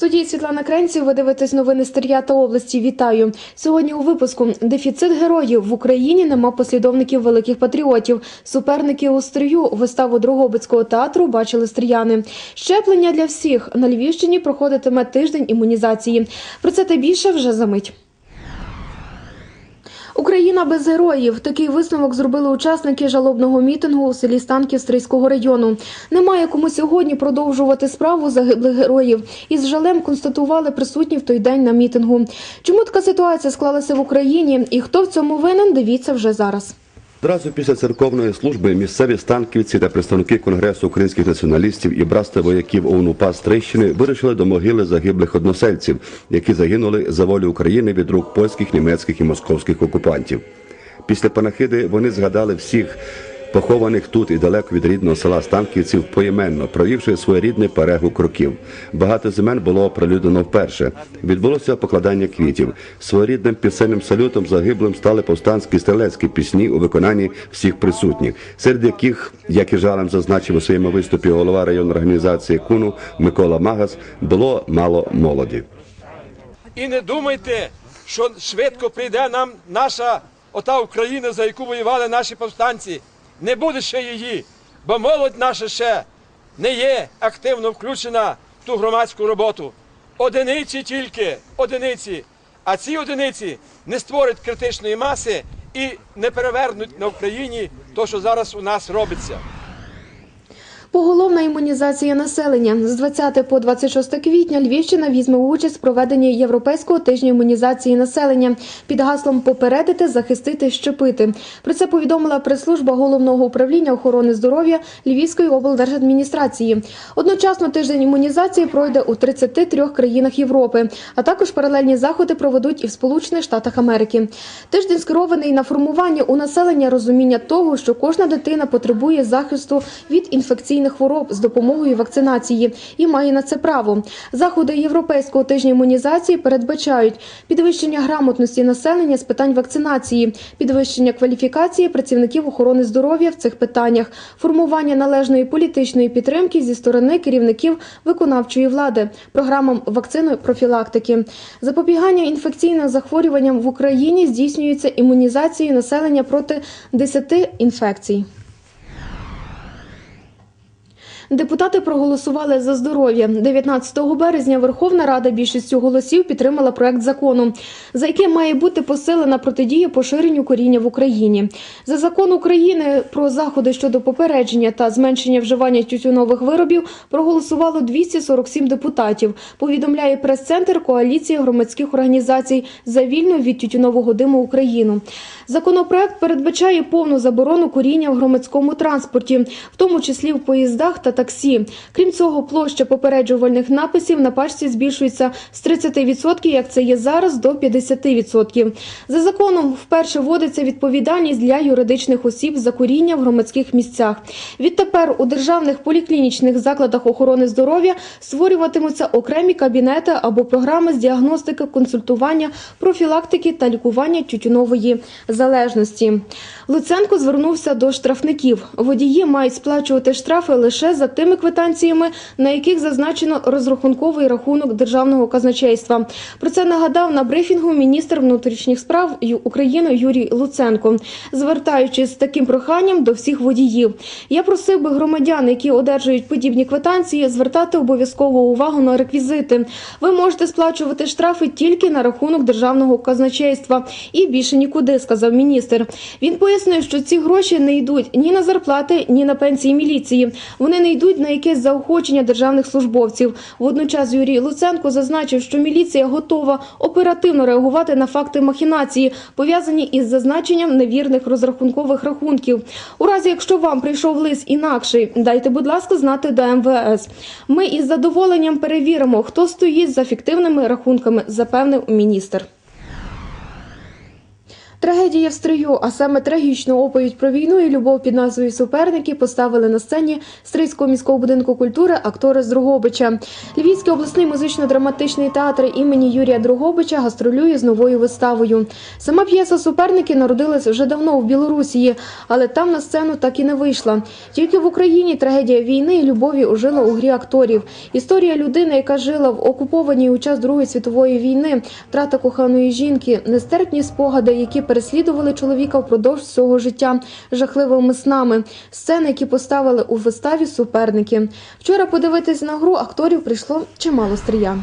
студії Світлана Кренців, ви дивитесь новини Стер'я та області. Вітаю! Сьогодні у випуску дефіцит героїв в Україні нема послідовників великих патріотів. Суперники у стрію виставу Дрогобицького театру бачили стріяни. Щеплення для всіх на Львівщині проходитиме тиждень імунізації. Про це та більше вже за мить. Україна без героїв. Такий висновок зробили учасники жалобного мітингу у селі Станків Стрийського району. Немає кому сьогодні продовжувати справу загиблих героїв. Із жалем констатували присутні в той день на мітингу. Чому така ситуація склалася в Україні і хто в цьому винен? Дивіться вже зараз. Одразу після церковної служби місцеві станківці та представники Конгресу українських націоналістів і братства вояків ОУН-УПА з Трищини вирішили до могили загиблих односельців, які загинули за волю України від рук польських, німецьких і московських окупантів. Після панахиди вони згадали всіх похованих тут і далеко від рідного села Станківців поіменно, провівши своєрідний перегук років. Багато зимен було оприлюднено вперше. Відбулося покладання квітів. Своєрідним пісенним салютом загиблим стали повстанські стрілецькі пісні у виконанні всіх присутніх, серед яких, як і жалем зазначив у своєму виступі голова районної організації Куну Микола Магас, було мало молоді. І не думайте, що швидко прийде нам наша ота Україна, за яку воювали наші повстанці. Не буде ще її, бо молодь наша ще не є активно включена в ту громадську роботу. Одиниці тільки, одиниці. А ці одиниці не створять критичної маси і не перевернуть на Україні то, що зараз у нас робиться. Поголовна імунізація населення з 20 по 26 квітня Львівщина візьме участь в проведенні Європейського тижня імунізації населення під гаслом попередити, захистити, щепити. Про це повідомила прес-служба головного управління охорони здоров'я Львівської облдержадміністрації. Одночасно тиждень імунізації пройде у 33 країнах Європи, а також паралельні заходи проведуть і в Сполучених Штатах Америки. Тиждень скерований на формування у населення розуміння того, що кожна дитина потребує захисту від інфекційних хвороб з допомогою вакцинації і має на це право. Заходи Європейського тижня імунізації передбачають підвищення грамотності населення з питань вакцинації, підвищення кваліфікації працівників охорони здоров'я в цих питаннях, формування належної політичної підтримки зі сторони керівників виконавчої влади, програмам вакциної профілактики. Запобігання інфекційним захворюванням в Україні здійснюється імунізацією населення проти 10 інфекцій. Депутати проголосували за здоров'я. 19 березня Верховна Рада більшістю голосів підтримала проект закону, за яким має бути посилена протидія поширенню коріння в Україні. За закон України про заходи щодо попередження та зменшення вживання тютюнових виробів проголосувало 247 депутатів. Повідомляє прес-центр коаліції громадських організацій за вільну від тютюнового диму Україну. Законопроект передбачає повну заборону куріння в громадському транспорті, в тому числі в поїздах та таксі. Крім цього, площа попереджувальних написів на пачці збільшується з 30%, як це є зараз, до 50%. За законом вперше вводиться відповідальність для юридичних осіб за куріння в громадських місцях. Відтепер у державних поліклінічних закладах охорони здоров'я створюватимуться окремі кабінети або програми з діагностики, консультування, профілактики та лікування тютюнової залежності. Луценко звернувся до штрафників. Водії мають сплачувати штрафи лише за тими квитанціями, на яких зазначено розрахунковий рахунок державного казначейства. Про це нагадав на брифінгу міністр внутрішніх справ України Юрій Луценко, звертаючись з таким проханням до всіх водіїв. Я просив би громадян, які одержують подібні квитанції, звертати обов'язково увагу на реквізити. Ви можете сплачувати штрафи тільки на рахунок державного казначейства і більше нікуди, сказав міністр. Він пояснив, що ці гроші не йдуть ні на зарплати, ні на пенсії міліції. Вони не йдуть на якесь заохочення державних службовців. Водночас Юрій Луценко зазначив, що міліція готова оперативно реагувати на факти махінації, пов'язані із зазначенням невірних розрахункових рахунків. У разі, якщо вам прийшов лист інакший, дайте, будь ласка, знати до МВС. Ми із задоволенням перевіримо, хто стоїть за фіктивними рахунками, запевнив міністр. Трагедія в стрию, а саме трагічну оповідь про війну і любов під назвою Суперники поставили на сцені Стрийського міського будинку культури актори з Другобича. Львівський обласний музично-драматичний театр імені Юрія Другобича гастролює з новою виставою. Сама п'єса Суперники народилась вже давно в Білорусі, але там на сцену так і не вийшла. Тільки в Україні трагедія війни і любові ожила у грі акторів. Історія людини, яка жила в окупованій у час Другої світової війни, втрата коханої жінки, нестерпні спогади, які переслідували чоловіка впродовж всього життя жахливими снами. Сцени, які поставили у виставі суперники. Вчора подивитись на гру акторів прийшло чимало стрія.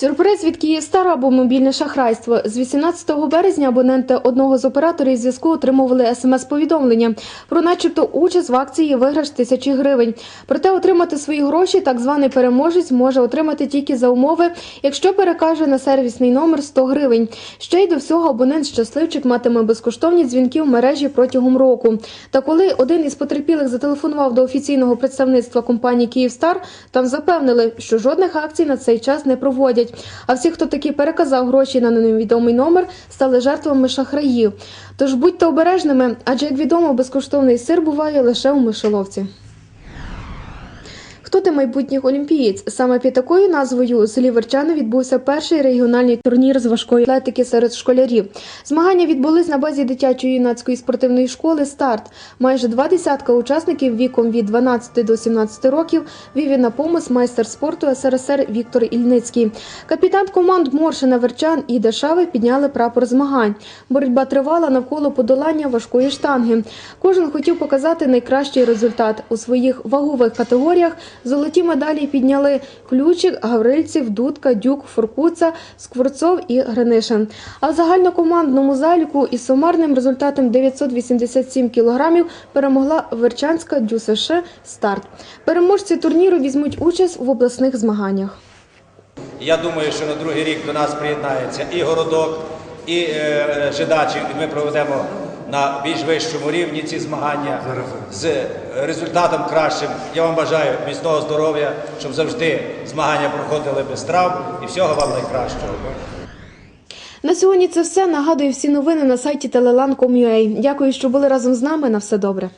Сюрприз від Київстар або мобільне шахрайство. З 18 березня абоненти одного з операторів зв'язку отримували смс-повідомлення про начебто участь в акції виграш тисячі гривень. Проте отримати свої гроші так званий переможець може отримати тільки за умови, якщо перекаже на сервісний номер 100 гривень. Ще й до всього абонент щасливчик матиме безкоштовні дзвінки в мережі протягом року. Та коли один із потерпілих зателефонував до офіційного представництва компанії Київстар, там запевнили, що жодних акцій на цей час не проводять. А всі, хто таки переказав гроші на невідомий номер, стали жертвами шахраїв. Тож будьте обережними, адже як відомо, безкоштовний сир буває лише у мишоловці. Хто ти майбутніх олімпієць? Саме під такою назвою у селі Верчани відбувся перший регіональний турнір з важкої атлетики серед школярів. Змагання відбулись на базі дитячої юнацької спортивної школи Старт. Майже два десятка учасників віком від 12 до 17 років вів на помис майстер спорту СРСР Віктор Ільницький. Капітан команд Моршина Верчан і Дешави підняли прапор змагань. Боротьба тривала навколо подолання важкої штанги. Кожен хотів показати найкращий результат у своїх вагових категоріях. Золоті медалі підняли Ключик, Гаврильців, Дудка, Дюк, Форкуца, Скворцов і Гринишин. А в загальнокомандному заліку із сумарним результатом 987 кілограмів перемогла Верчанська ДЮСШ «Старт». Переможці турніру візьмуть участь в обласних змаганнях. Я думаю, що на другий рік до нас приєднається і городок, і е, Жидачів, і ми проведемо на більш вищому рівні ці змагання з результатом кращим. Я вам бажаю міцного здоров'я, щоб завжди змагання проходили без травм і всього вам найкращого. На сьогодні це все. Нагадую всі новини на сайті telelan.com.ua. Дякую, що були разом з нами. На все добре.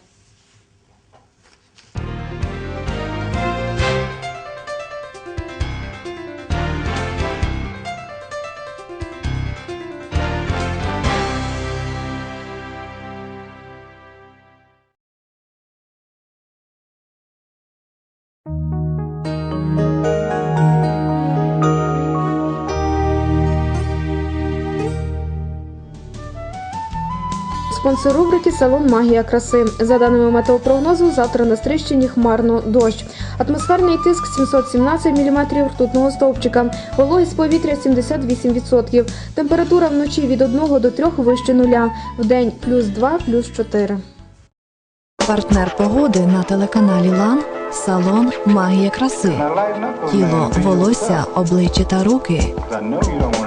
Спонсор рубрики Салон Магія краси. За даними метеопрогнозу, завтра на Стрищині хмарно дощ. Атмосферний тиск 717 мм ртутного стовпчика. Вологість повітря 78%. Температура вночі від 1 до 3 вище нуля. Вдень плюс 2, плюс 4. Партнер погоди на телеканалі Лан салон Магія краси. Тіло, волосся, обличчя та руки.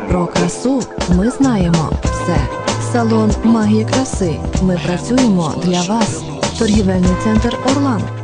Про красу ми знаємо все. Салон магії краси. Ми працюємо для вас. Торгівельний центр Орлан.